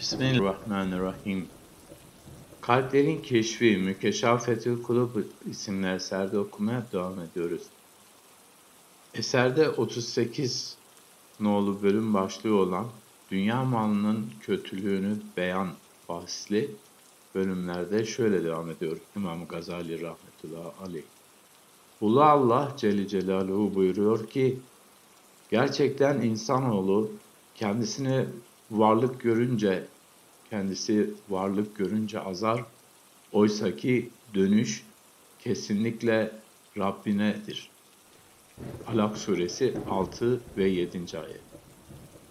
Bismillahirrahmanirrahim. Kalplerin Keşfi, Mükeşafetül Kulub isimli eserde okumaya devam ediyoruz. Eserde 38 nolu bölüm başlığı olan Dünya malının kötülüğünü beyan bahsli bölümlerde şöyle devam ediyor İmam Gazali rahmetullahi aleyh. Ulu Allah Celle Celaluhu buyuruyor ki gerçekten insanoğlu kendisini varlık görünce kendisi varlık görünce azar oysa ki dönüş kesinlikle Rabbinedir. Alak suresi 6 ve 7. ayet.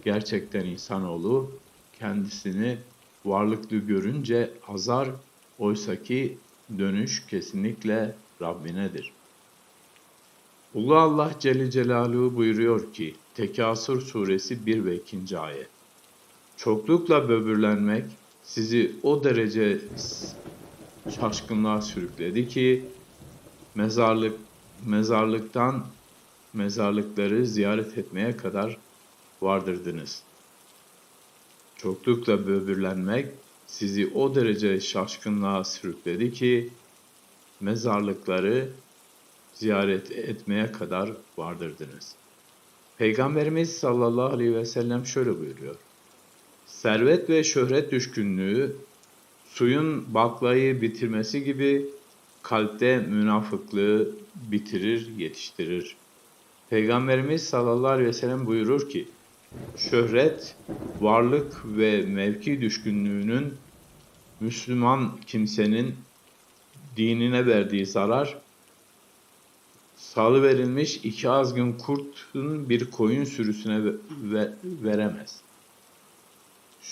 Gerçekten insanoğlu kendisini varlıklı görünce azar oysa ki dönüş kesinlikle Rabbinedir. Ulu Allah Celle Celaluhu buyuruyor ki Tekasür suresi 1 ve 2. ayet. Çoklukla böbürlenmek sizi o derece şaşkınlığa sürükledi ki mezarlık mezarlıktan mezarlıkları ziyaret etmeye kadar vardırdınız. Çoklukla böbürlenmek sizi o derece şaşkınlığa sürükledi ki mezarlıkları ziyaret etmeye kadar vardırdınız. Peygamberimiz sallallahu aleyhi ve sellem şöyle buyuruyor. Servet ve şöhret düşkünlüğü suyun baklayı bitirmesi gibi kalpte münafıklığı bitirir, yetiştirir. Peygamberimiz sallallahu aleyhi ve sellem buyurur ki, şöhret, varlık ve mevki düşkünlüğünün Müslüman kimsenin dinine verdiği zarar, salı verilmiş iki azgın kurtun bir koyun sürüsüne ve veremez.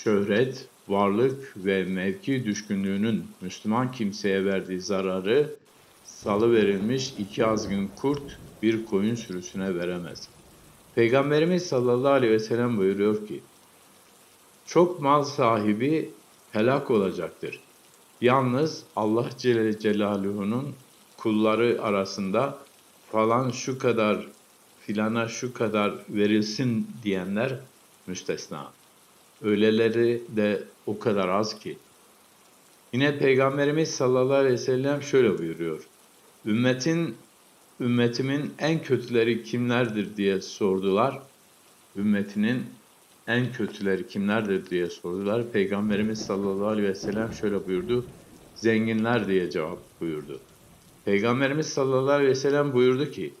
Şöhret, varlık ve mevki düşkünlüğünün Müslüman kimseye verdiği zararı salı verilmiş iki azgın kurt bir koyun sürüsüne veremez. Peygamberimiz sallallahu aleyhi ve sellem buyuruyor ki, çok mal sahibi helak olacaktır. Yalnız Allah Celle Celaluhu'nun kulları arasında falan şu kadar filana şu kadar verilsin diyenler müstesna. Öyleleri de o kadar az ki. Yine Peygamberimiz sallallahu aleyhi ve sellem şöyle buyuruyor. Ümmetin ümmetimin en kötüleri kimlerdir diye sordular. Ümmetinin en kötüleri kimlerdir diye sordular. Peygamberimiz sallallahu aleyhi ve sellem şöyle buyurdu. Zenginler diye cevap buyurdu. Peygamberimiz sallallahu aleyhi ve sellem buyurdu ki,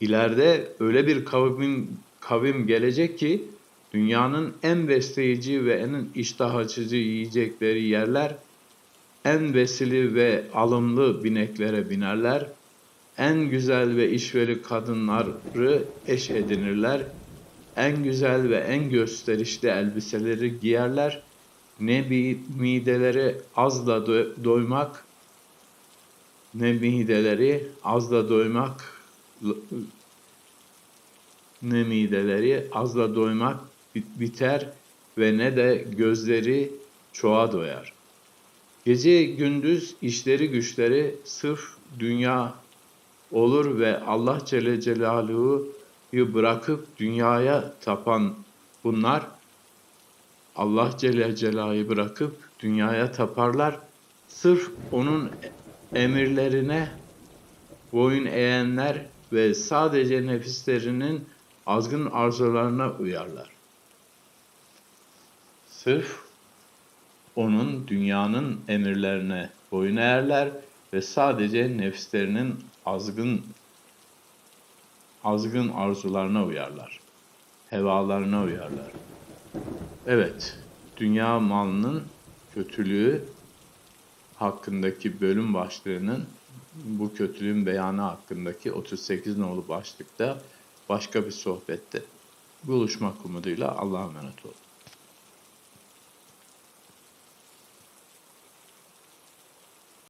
ileride öyle bir kavim, kavim gelecek ki, dünyanın en besleyici ve en iştah açıcı yiyecekleri yerler, en vesili ve alımlı bineklere binerler, en güzel ve işveli kadınları eş edinirler, en güzel ve en gösterişli elbiseleri giyerler, ne mideleri az da doymak, ne mideleri az da doymak, ne mideleri az da doymak biter ve ne de gözleri çoğa doyar. Gece gündüz işleri güçleri sırf dünya olur ve Allah Celle Celaluhu'yu bırakıp dünyaya tapan bunlar Allah Celle Celaluhu'yu bırakıp dünyaya taparlar. Sırf onun emirlerine boyun eğenler ve sadece nefislerinin azgın arzularına uyarlar. Sırf onun dünyanın emirlerine boyun eğerler ve sadece nefislerinin azgın azgın arzularına uyarlar. Hevalarına uyarlar. Evet, dünya malının kötülüğü hakkındaki bölüm başlığının bu kötülüğün beyanı hakkındaki 38 nolu başlıkta başka bir sohbette buluşmak umuduyla Allah'a emanet olun.